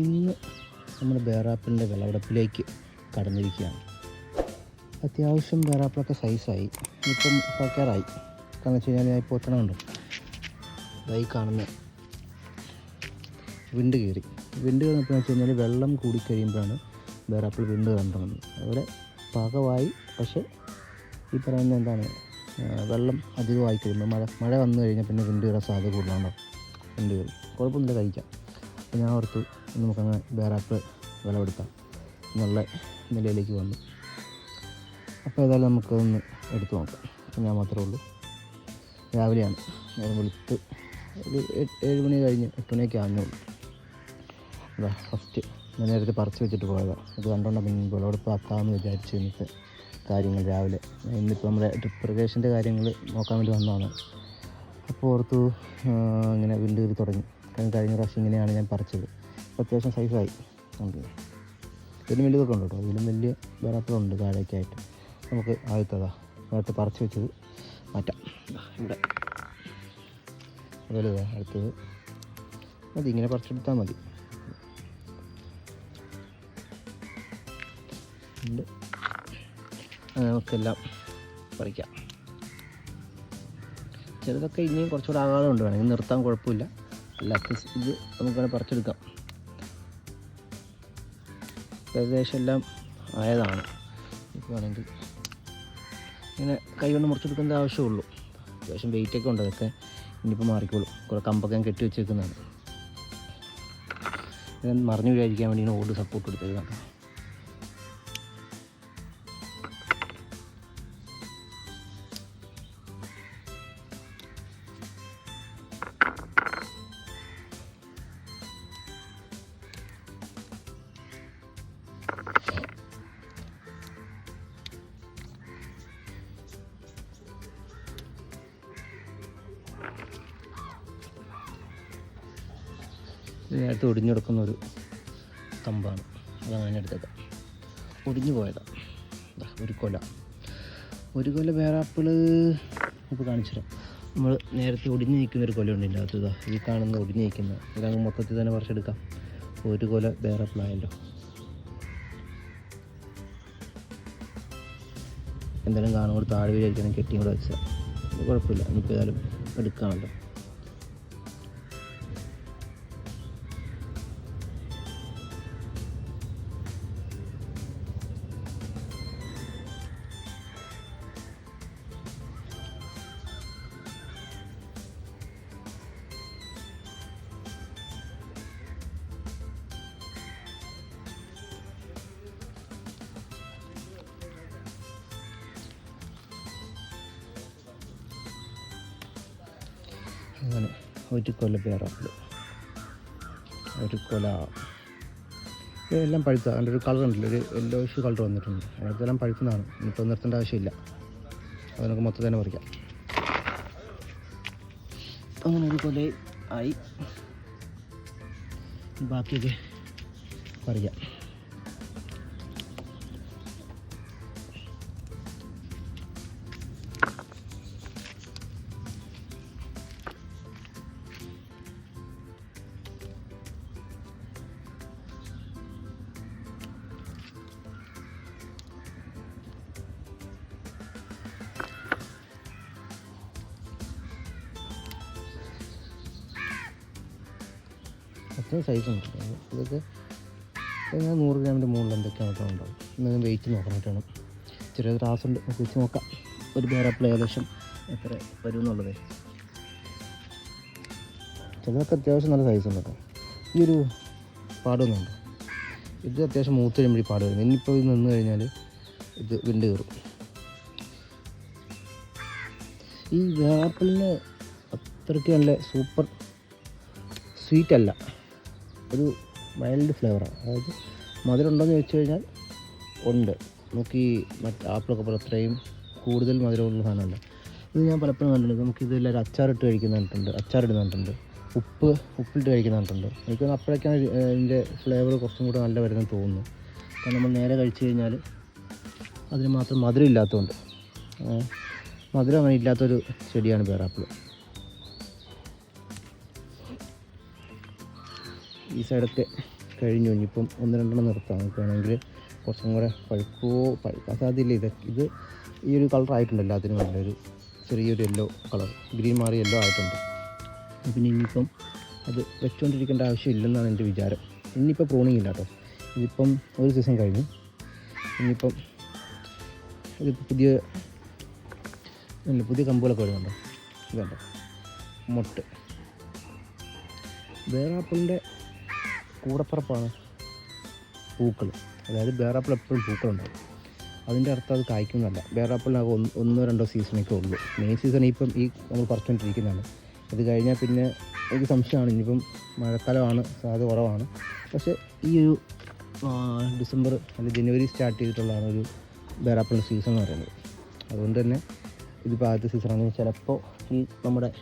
ഇന്ന് നമ്മൾ ബേറാപ്പിളിന്റെ വിളവെടുപ്പിലേക്ക് കടന്നിരിക്കുകയാണ്. അത്യാവശ്യം ബേറാപ്പിളൊക്കെ സൈസായി ഇപ്പം പക്കാറായി. കാരണം വെച്ച് കഴിഞ്ഞാൽ ഇപ്പോൾ ഒറ്റണമുണ്ട് ഇതായി കാണുന്ന വിണ്ട് കയറി. വിണ്ട് കയറിയപ്പോൾ വെച്ച് കഴിഞ്ഞാൽ വെള്ളം കൂടിക്കഴിയുമ്പോഴാണ് ബേറാപ്പിൾ വിണ്ട് കയറാൻ തുടങ്ങുന്നത് അവിടെ പാകമായി പക്ഷേ ഈ പറയുന്ന എന്താണ് വെള്ളം അധികമായി കഴിയുമ്പോൾ മഴ മഴ വന്നു കഴിഞ്ഞാൽ പിന്നെ വിണ്ട് കയറാൻ സാധ്യത കൂടുതലാണ്. വിണ്ട് കയറി. കുഴപ്പമൊന്നുമില്ല കഴിക്കാം. ഞാൻ ഓർത്തു വേറെ ബേറാപ്പിൾ വിളവെടുക്കാം. എന്നുള്ള നിലയിലേക്ക് വന്നു. അപ്പോൾ ഏതായാലും നമുക്കതൊന്ന് എടുത്തു നോക്കാം. ഞാൻ മാത്രമേ ഉള്ളൂ. രാവിലെയാണ്. നേരം വെളുത്ത് ഒരു ഏഴ് മണി കഴിഞ്ഞ് എട്ട് മണിയൊക്കെ ആകുന്നുള്ളൂ അതാ ഫസ്റ്റ് ഞാൻ നേരത്തെ പറിച്ച് വെച്ചിട്ട് പോയതാണ് അത് കണ്ടോണ്ടാണ് പിന്നെ വിളവെടുപ്പ് ആക്കാമെന്ന് വിചാരിച്ചു ഇന്നത്തെ കാര്യങ്ങൾ രാവിലെ. ഇന്നിപ്പോൾ നമ്മുടെ ഡ്രിപ്പ് ഇറിഗേഷന്റെ കാര്യങ്ങൾ നോക്കാൻ വേണ്ടി വന്നതാണ്. അപ്പോൾ ഓർത്തു ഇങ്ങനെ വിണ്ട് കയറി തുടങ്ങി. കഴിഞ്ഞ പ്രാവശ്യം ഇങ്ങനെയാണ് ഞാൻ പറിച്ചത്. അത്യാവശ്യം സൈസായി ഉണ്ട് ഇതിലും വലിയതൊക്കെ ഉണ്ട്? കേട്ടോ ഇതിലും വലിയ വേറാപ്പുകളുണ്ട് താഴേക്കായിട്ട് നമുക്ക് ആദ്യത്തേതാ നേരത്തെ പറിച്ച് വെച്ചത് മാറ്റാം. ഇവിടെ. അതുപോലെ അടുത്തത്. മതി ഇങ്ങനെ പറിച്ചെടുത്താൽ മതി. നമുക്കെല്ലാം പറിക്കാം. ചിലതൊക്കെ ഇനിയും കുറച്ചുകൂടെ ആകാതെ ഉണ്ട് വേണമെങ്കിൽ നിർത്താൻ കുഴപ്പമില്ല. അല്ല ഇത് നമുക്കങ്ങനെ പറിച്ചെടുക്കാം. ഏകദേശം എല്ലാം ആയതാണ്. വേണമെങ്കിൽ ഇങ്ങനെ കൈകൊണ്ട് മുറിച്ചെടുക്കേണ്ട ആവശ്യമുള്ളൂ. അത്യാവശ്യം വെയിറ്റ് ഒക്കെ ഉണ്ട് അതൊക്കെ. ഇനിയിപ്പോൾ മാറിക്കോളും. കുറേ കമ്പൊക്കെ ഞാൻ കെട്ടി വെച്ചേക്കുന്നതാണ്. ഞാൻ മറിഞ്ഞു വീഴാതിരിക്കാൻ വേണ്ടി ഇങ്ങനെ ഓട് സപ്പോർട്ട് കൊടുത്തേക്കാണ് ഇതിനകത്ത് ഒടിഞ്ഞു കിടക്കുന്ന ഒരു കമ്പാണ് അതാണ് ഞാൻ അടുത്തേക്ക് ഒടിഞ്ഞു പോയതാണ് ഒരു കൊല. ഒരു കൊല വേറാപ്പിൾ ഇപ്പോൾ കാണിച്ചു തരാം നമ്മൾ നേരത്തെ ഒടിഞ്ഞു നിൽക്കുന്ന ഒരു കൊല ഉണ്ട് അകത്ത്. ഇതാ ഈ കാണുന്ന ഒടിഞ്ഞു നിൽക്കുന്ന. ഇതങ്ങ് മൊത്തത്തിൽ തന്നെ പറിച്ചെടുക്കാം. ഒരു കൊല വേറാപ്പിളായല്ലോ. എന്തായാലും കാണുമ്പോൾ താഴെ വിചാരിക്കണം കെട്ടിയും കൂടെ വെച്ചാൽ. കുഴപ്പമില്ല. നമുക്ക് ഏതായാലും എടുക്കാമല്ലോ. അങ്ങനെ ഒരു കൊല പേറാപ്പിൾ ഒരു കൊല. ഇതെല്ലാം പഴുത്ത അതിന്റെ ഒരു കളർ ഉണ്ടല്ലോ ഒരു യെല്ലോഷ് കളർ വന്നിട്ടുണ്ട്. അതിനകത്തെല്ലാം പഴുക്കുന്നതാണ് ഇനിയിപ്പോൾ നിർത്തേണ്ട ആവശ്യമില്ല. അത് നമുക്ക് മൊത്തം തന്നെ പറിക്കാം. അങ്ങനെ ഒരു കൊല ആയി ബാക്കിയൊക്കെ പറിക്കാം. അത്രയും സൈസ് ഉണ്ട് ഇതൊക്കെ ഞാൻ നൂറ് ഗ്രാമിന്റെ മുകളിൽ എന്തൊക്കെയാണ് ഉണ്ടാവും എന്തെങ്കിലും വെയിറ്റ് നോക്കണം വേണം ചെറിയ ത്രാസ് ഉണ്ട്. നമുക്ക് വെച്ച് നോക്കാം. ഒരു പേരാപ്പിൾ ഏകദേശം എത്ര വരും എന്നുള്ളതേ. ചിലതൊക്കെ അത്യാവശ്യം നല്ല സൈസ് ഉണ്ട് കേട്ടോ. ഈ ഒരു പാടൊന്നുണ്ട് ഇത് അത്യാവശ്യം മൂത്ത് കഴിയുമ്പോൾ ഈ പാട് വരും. ഇനിയിപ്പോൾ ഇത് നിന്ന് കഴിഞ്ഞാൽ ഇത് വിണ്ട് കയറും. ഈ വേപ്പിളിന് അത്രയ്ക്ക് നല്ല സൂപ്പർ സ്വീറ്റ് അല്ല. ഒരു മൈൽഡ് ഫ്ലേവറാണ്. അതായത് മധുരം ഉണ്ടോയെന്ന് ചോദിച്ചു കഴിഞ്ഞാൽ ഉണ്ട്. നമുക്ക് ഈ മറ്റ് ആപ്പിളൊക്കെ പോലെ അത്രയും കൂടുതൽ മധുരമുള്ള സാധനമല്ല. ഇത് ഞാൻ പലപ്പോഴും കണ്ടിട്ടുണ്ട്. നമുക്ക് ഇതെല്ലാവരും അച്ചാറിട്ട് കഴിക്കുന്ന കണ്ടിട്ടുണ്ട്. അച്ചാറിടുന്ന കണ്ടിട്ടുണ്ട്. ഉപ്പ് ഉപ്പിട്ട് കഴിക്കുന്ന കണ്ടിട്ടുണ്ട്. എനിക്ക് തോന്നുന്നു അപ്പോഴൊക്കെയാണ് ഇതിന്റെ ഫ്ലേവർ കുറച്ചും കൂടെ നല്ല വരുന്നത് തോന്നുന്നു. കാരണം നമ്മൾ നേരെ കഴിച്ചു കഴിഞ്ഞാൽ അതിന് മാത്രം മധുരം ഇല്ലാത്തതുകൊണ്ട് മധുരം അങ്ങനെ ഇല്ലാത്തൊരു ചെടിയാണ് പേറാപ്പിൾ ഈ സൈഡൊക്കെ കഴിഞ്ഞു. ഇനിയിപ്പം ഒന്ന് രണ്ടെണ്ണം നിർത്താം. നോക്കുകയാണെങ്കിൽ കുറച്ചും കൂടെ പഴുക്കോ പഴുക്കാൻ സാധ്യതയില്ല. ഇത് ഇത് ഈ ഒരു കളർ ആയിട്ടുണ്ടല്ലോ അതിന് നല്ലൊരു ചെറിയൊരു യെല്ലോ കളർ ഗ്രീൻ മാറി യെല്ലോ ആയിട്ടുണ്ട്. പിന്നെ ഇനിയിപ്പം അത് വെച്ചുകൊണ്ടിരിക്കേണ്ട ആവശ്യമില്ലെന്നാണ് എന്റെ വിചാരം. ഇനിയിപ്പോൾ പ്രൂണിങ് ഇല്ല കേട്ടോ ഇതിപ്പം ഒരു സീസൺ കഴിഞ്ഞു. ഇനിയിപ്പം ഇതിപ്പോൾ പുതിയ പുതിയ കമ്പുകളൊക്കെ വരുന്നുണ്ടോ. ഇതുണ്ടോ? മുട്ട്. ബേറാപ്പിളിന്റെ കൂടപ്പുറപ്പാണ് പൂക്കൾ. അതായത് ബേറാപ്പിൾ എപ്പോഴും പൂക്കളുണ്ടാവും. അതിന്റെ അർത്ഥം അത് കായ്ക്കുന്നതല്ല. വേറാപ്പിളിനകം ഒന്ന് ഒന്നോ രണ്ടോ സീസണൊക്കെ ഉള്ളൂ. മെയിൻ സീസൺ ഇപ്പം ഈ നമ്മൾ പറിച്ചുകൊണ്ടിരിക്കുന്നതാണ്. ഇത് കഴിഞ്ഞാൽ പിന്നെ എനിക്ക് സംശയമാണ്. ഇനിയിപ്പം മഴക്കാലമാണ് സാധ്യത കുറവാണ്. പക്ഷേ ഈ ഒരു ഡിസംബർ അല്ലെങ്കിൽ ജനുവരി സ്റ്റാർട്ട് ചെയ്തിട്ടുള്ളതാണ് ഒരു വേറാപ്പിളിന്റെ സീസൺ എന്ന് പറയുന്നത്. അതുകൊണ്ട് തന്നെ ഇതിപ്പോൾ ആദ്യത്തെ സീസണാണെങ്കിൽ ചിലപ്പോൾ ഈ നമ്മുടെ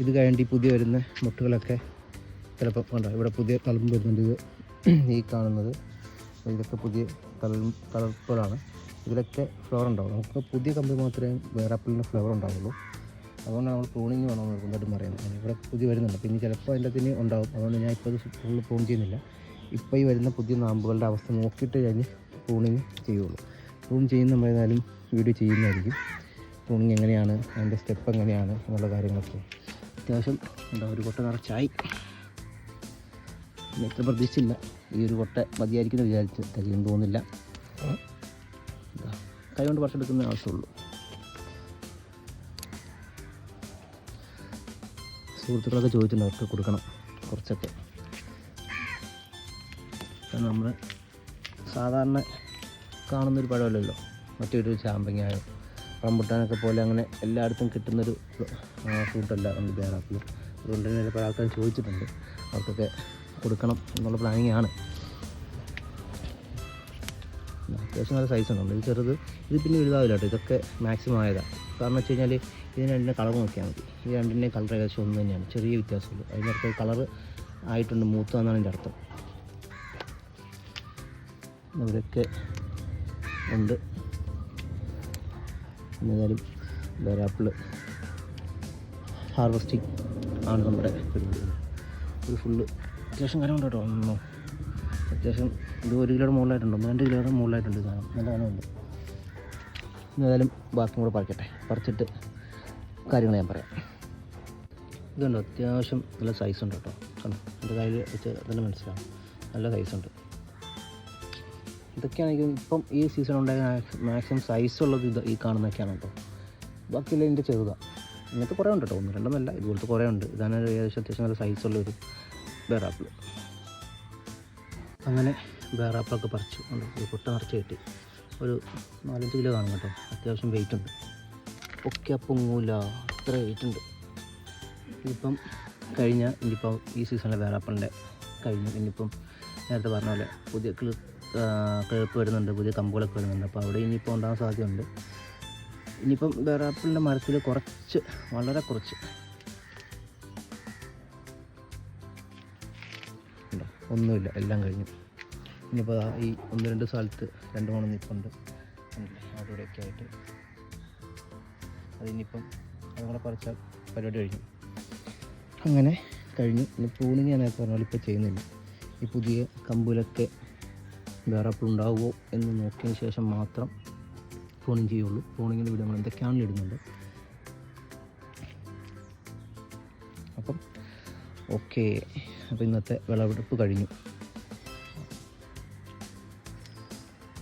ഇത് കഴിഞ്ഞിട്ട് പുതിയ വരുന്ന മുട്ടുകളൊക്കെ ചിലപ്പോൾ വേണ്ട ഇവിടെ പുതിയ തളമ്പ് വരുന്നുണ്ട് ഇത്. ഈ കാണുന്നത്. ഇതൊക്കെ പുതിയ തള തളർപ്പുകളാണ് ഇതിലൊക്കെ ഫ്ലവർ ഉണ്ടാവും. നമുക്ക് പുതിയ കമ്പി മാത്രമേ വേറെ വേറാപ്പിളിന് ഫ്ലവർ ഉണ്ടാവുള്ളൂ. അതുകൊണ്ടാണ് നമ്മൾ പ്രൂണിങ് വേണമെന്ന് നിർബന്ധമായിട്ടും പറയുന്നത്. ഇവിടെ പുതിയ വരുന്നുണ്ട്. പിന്നെ ചിലപ്പോൾ അതിന്റെ അതിന് ഉണ്ടാവും. അതുകൊണ്ട് ഞാൻ ഇപ്പോൾ ഇത് ഫുള്ള് പ്രൂൺ ചെയ്യുന്നില്ല. ഇപ്പോൾ ഈ വരുന്ന പുതിയ നാമ്പുകളുടെ അവസ്ഥ നോക്കിയിട്ട് കഴിഞ്ഞ് പ്രൂണിങ് ചെയ്യുള്ളൂ. പ്രൂൺ ചെയ്യുന്ന നമ്മൾ ഏതായാലും വീഡിയോ ചെയ്യുന്നതായിരിക്കും. പ്രൂണിങ് എങ്ങനെയാണ്? അതിന്റെ സ്റ്റെപ്പ് എങ്ങനെയാണ്? എന്നുള്ള കാര്യങ്ങളൊക്കെ. അത്യാവശ്യം എന്താ ഒരു കൊട്ട നിറച്ചായി. ഇത്ര പ്രതീക്ഷിച്ചില്ല ഈ ഒരു കൊട്ട മതിയായിരിക്കുന്നു വിചാരിച്ച് തികയും തോന്നില്ല കൈകൊണ്ട് പറിച്ചെടുക്കുന്ന ആവശ്യമുള്ളൂ. സുഹൃത്തുക്കളൊക്കെ ചോദിച്ചിട്ടുണ്ട് അവർക്ക് കൊടുക്കണം കുറച്ചൊക്കെ. കാരണം നമ്മൾ സാധാരണ കാണുന്നൊരു പഴമല്ലല്ലോ. മറ്റൊരു ചാമ്പങ്ങായോ റംബുട്ടാനൊക്കെ പോലെ അങ്ങനെ എല്ലായിടത്തും കിട്ടുന്നൊരു ഫ്രൂട്ടല്ല നമ്മുടെ ബേറാപ്പിൽ അതുകൊണ്ട് തന്നെ പല ആൾക്കാർ ചോദിച്ചിട്ടുണ്ട്. അവർക്കൊക്കെ കൊടുക്കണം എന്നുള്ള പ്ലാനിങ് ആണ്. അത്യാവശ്യം നല്ല സൈസ് ഉണ്ട് ഇത് ചെറുത് ഇത് പിന്നെ വലുതാവില്ല കേട്ടോ. ഇതൊക്കെ മാക്സിമം ആയതാണ് കാരണം വെച്ച് കഴിഞ്ഞാൽ ഇതിന് രണ്ടിന്റെ കളർ നോക്കിയാൽ മതി. ഈ രണ്ടിന്റെ കളർ ഏകദേശം ഒന്ന് തന്നെയാണ്. ചെറിയ വ്യത്യാസമുള്ളൂ. അതിനർത്ഥം കളർ ആയിട്ടുണ്ട് മൂത്തതെന്നാണ് എന്റെ അർത്ഥം. ഇവരൊക്കെ ഉണ്ട്. ഏതായാലും ബേരാപ്പിൾ ഹാർവസ്റ്റിംഗ് ആണ് നമ്മുടെ ഇത് ഫുള്ള് അത്യാവശ്യം ഉണ്ട് കേട്ടോ. ഒന്നും അത്യാവശ്യം ഇത് ഒരു കിലോയുടെ മുകളിലായിട്ടുണ്ട്. ഒന്ന് രണ്ട് കിലോയുടെ മുകളിലായിട്ടുണ്ട് സാധനം. നല്ല ഇന്ന് ഏതായാലും ബാക്കി കൂടെ പറിക്കട്ടെ പറിച്ചിട്ട് കാര്യങ്ങൾ ഞാൻ പറയാം. ഇതുണ്ട് അത്യാവശ്യം നല്ല സൈസ് ഉണ്ട് കേട്ടോ. കണ്ടോ? എന്റെ കയ്യിൽ വെച്ച് തന്നെ മനസ്സിലാവും. നല്ല സൈസ് ഉണ്ട്. ഇതൊക്കെയാണ് എനിക്ക് ഇപ്പം ഈ സീസൺ ഉണ്ടായ മാക്സിമം സൈസ് ഉള്ളത് ഇത് ഈ കാണുന്നതൊക്കെയാണ് കേട്ടോ. ബാക്കിയെല്ലാം ഇതിന്റെ ചെറുതാണ്. ഇങ്ങനത്തെ കുറേ ഉണ്ട് കേട്ടോ. ഒന്ന് രണ്ടൊന്നല്ല ഇതുപോലത്തെ കുറേ ഉണ്ട്. ഇതാണ് ഏകദേശം അത്യാവശ്യം നല്ല സൈസ് ഒരു ബേറാപ്പിൾ അങ്ങനെ ബേറാപ്പിളൊക്കെ പറിച്ചു ഒരു പൊട്ട നിറച്ച് കിട്ടി. ഒരു നാലഞ്ച് കിലോ കാണും കേട്ടോ. അത്യാവശ്യം വെയിറ്റ് ഉണ്ട്. ഒക്കെ പൊങ്ങൂല. അത്ര വെയിറ്റ് ഉണ്ട്. ഇപ്പം കഴിഞ്ഞ ഇനിയിപ്പം ഈ സീസണിലെ വേറാപ്പിളിന്റെ കഴിഞ്ഞു ഇനിയിപ്പം നേരത്തെ പറഞ്ഞ പോലെ പുതിയ കിളി കിഴപ്പ് വരുന്നുണ്ട്. പുതിയ കമ്പുകളൊക്കെ വരുന്നുണ്ട്. അപ്പോൾ അവിടെ ഇനിയിപ്പോൾ ഉണ്ടാകാൻ സാധ്യതയുണ്ട്. ഇനിയിപ്പം വേറാപ്പിളിന്റെ മരത്തിൽ കുറച്ച് വളരെ കുറച്ച് ഒന്നുമില്ല എല്ലാം കഴിഞ്ഞു. ഇനിയിപ്പോൾ ഈ ഒന്ന് രണ്ട് സ്ഥലത്ത് രണ്ട് മൂന്ന് നിൽപ്പുണ്ട് അവിടെയൊക്കെ ആയിട്ട്. അതിനിപ്പം അതും കൂടെ പറിച്ചാൽ പരിപാടി കഴിഞ്ഞു. അങ്ങനെ കഴിഞ്ഞു. ഇനി പ്രൂണിങ് ഞാൻ നേരത്തെ പറഞ്ഞ പോലെ ഇപ്പോൾ ചെയ്യുന്നില്ല. ഈ പുതിയ കമ്പിലൊക്കെ വേറെ ഉണ്ടാവുമോ എന്ന് നോക്കിയതിന് ശേഷം മാത്രം പ്രൂണിങ് ചെയ്യുള്ളൂ. പ്രൂണിങ്ങിന്റെ വീഡിയോ നമ്മൾ എന്തൊക്കെയാണ് ഇടുന്നുണ്ട്. അപ്പം ഓക്കെ അപ്പോൾ ഇന്നത്തെ വിളവെടുപ്പ് കഴിഞ്ഞു.